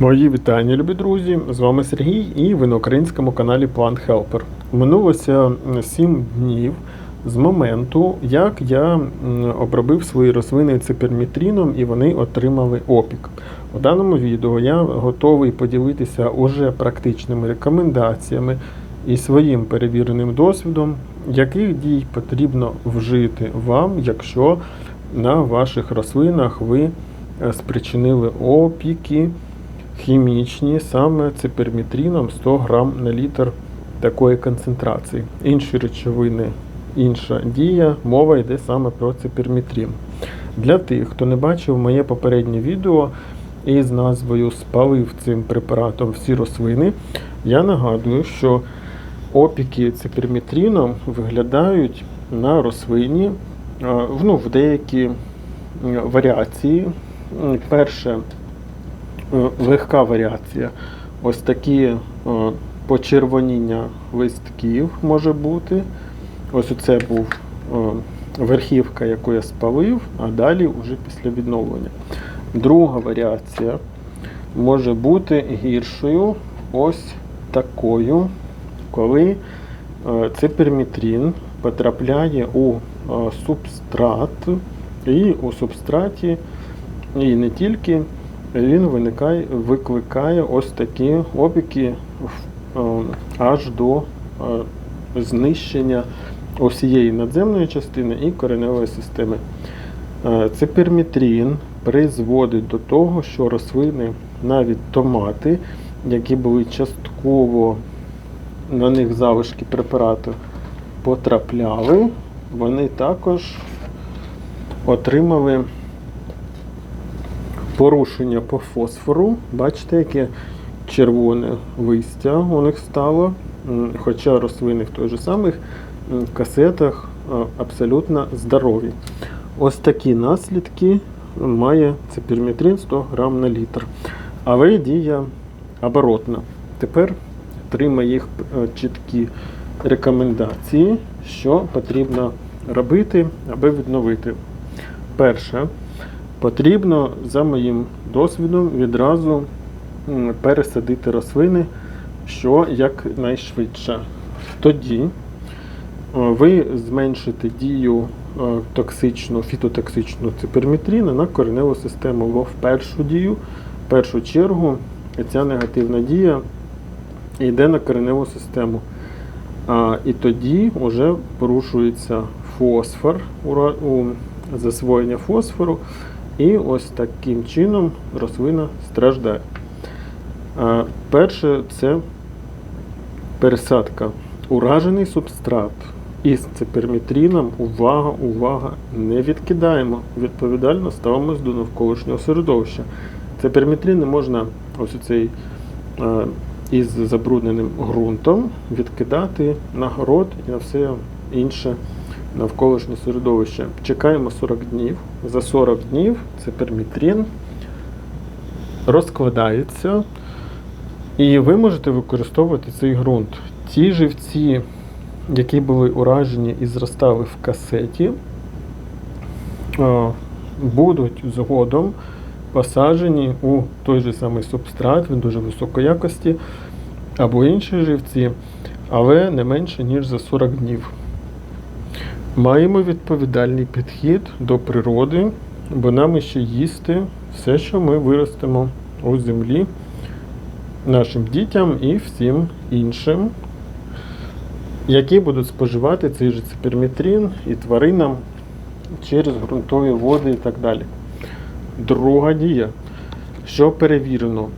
Мої вітання, любі друзі! З вами Сергій і ви на українському каналі Plant Helper. Минулося 7 днів з моменту, як я обробив свої рослини ципермітріном і вони отримали опік. У даному відео я готовий поділитися уже практичними рекомендаціями і своїм перевіреним досвідом, яких дій потрібно вжити вам, якщо на ваших рослинах ви е, спричинили опіки хімічні, саме ципермітріном 100 грам на літр такої концентрації. Інші речовини, інша дія, мова йде саме про ципермітрін. Для тих, хто не бачив моє попереднє відео із назвою Спалив цим препаратом всі рослини, я нагадую, що опіки ципермітріном виглядають на рослині ну, в деякі варіації. Перше, легка варіація. Ось такі е, почервоніння листків може бути. Ось оце був е, верхівка, яку я спалив, а далі вже після відновлення. Друга варіація може бути гіршою, ось такою, коли е, ципермітрін потрапляє у е, субстрат, і у субстраті, і не тільки, він виникає, викликає ось такі опіки е, аж до е, знищення усієї надземної частини і кореневої системи. Е, Ципермітрін призводить до того, що рослини, навіть томати, які були частково на них залишки препарату потрапляли, вони також отримали порушення по фосфору. Бачите, яке червоне листя у них стало. Хоча рослини в той же самих касетах абсолютно здорові. Ось такі наслідки має ципермітрин 100 грам на літр. Але дія оборотна. Тепер три моїх е, чіткі рекомендації, що потрібно робити, аби відновити. Перше, потрібно, за моїм досвідом, відразу пересадити рослини, що якнайшвидше. Тоді е, ви зменшите дію е, токсичну, фітотоксичну ципермітріна на кореневу систему. Бо в першу дію, в першу чергу, ця негативна дія йде на кореневу систему. А, і тоді вже порушується фосфор, у засвоєння фосфору, і ось таким чином рослина страждає. Перше це пересадка. Уражений субстрат із ципермітріном. Увага, увага! Не відкидаємо. Відповідально ставимось до навколишнього середовища. Ципермітрін не можна ось цей із забрудненим ґрунтом відкидати на город і на все інше навколишнє середовище. Чекаємо 40 днів. За 40 днів ципермітрін розкладається, і ви можете використовувати цей ґрунт. Ті живці, які були уражені і зростали в касеті, будуть згодом посаджені у той же самий субстрат, він дуже високої якості, або інші живці, але не менше, ніж за 40 днів. Маємо відповідальний підхід до природи, бо нам ще їсти все, що ми виростемо у землі нашим дітям і всім іншим, які будуть споживати цей же ципермітрін і тваринам через ґрунтові води і так далі. Друга дія. Що перевірено?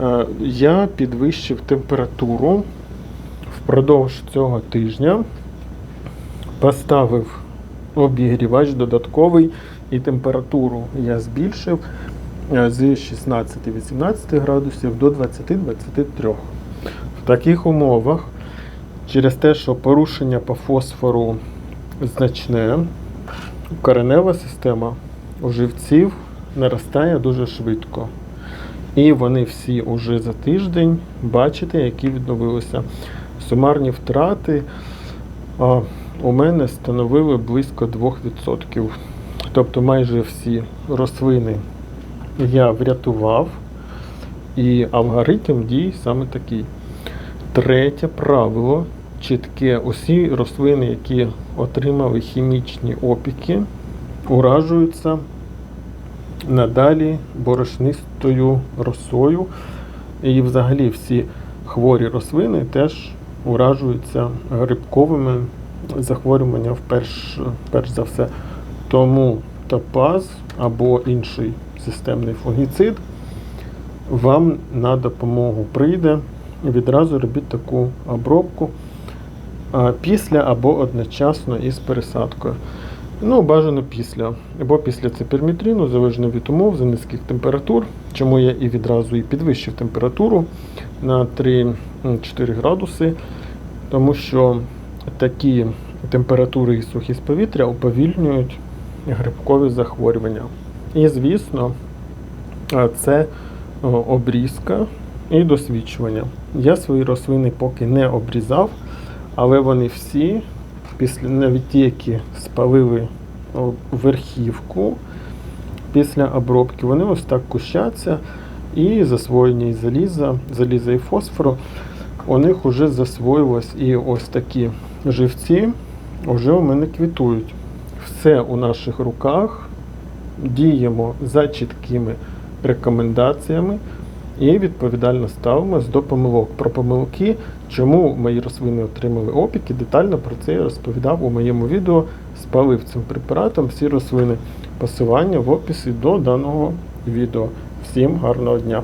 Е, Я підвищив температуру впродовж цього тижня, поставив обігрівач додатковий і температуру я збільшив е, з 16-18 градусів до 20-23. В таких умовах, через те, що порушення по фосфору значне, коренева система у живців наростає дуже швидко. І вони всі уже за тиждень бачите, які відновилися. Сумарні втрати у мене становили близько 2%. Тобто майже всі рослини я врятував. І алгоритм дій саме такий. Третє правило чітке. Усі рослини, які отримали хімічні опіки, уражуються надалі борошнистою росою. І взагалі всі хворі рослини теж уражуються грибковими захворюваннями перш, перш за все. Тому топаз або інший системний фунгіцид вам на допомогу прийде. Відразу робіть таку обробку після або одночасно із пересадкою. Ну, бажано після. Або після ципермітріну, залежно від умов, за низьких температур. Чому я і відразу і підвищив температуру на 3-4 градуси, тому що такі температури і сухість повітря уповільнюють грибкові захворювання. І, звісно, це обрізка і досвідчування. Я свої рослини поки не обрізав, але вони всі, після навіть ті, які спалили верхівку після обробки, вони ось так кущаться і засвоєння і заліза, заліза і фосфору. У них вже засвоїлось і ось такі живці вже у мене квітують. Все у наших руках. Діємо за чіткими рекомендаціями і відповідально ставимось до помилок. Про помилки, чому мої рослини отримали опіки, детально про це я розповідав у моєму відео спалив цим препаратом всі рослини. Посилання в описі до даного відео. Всім гарного дня!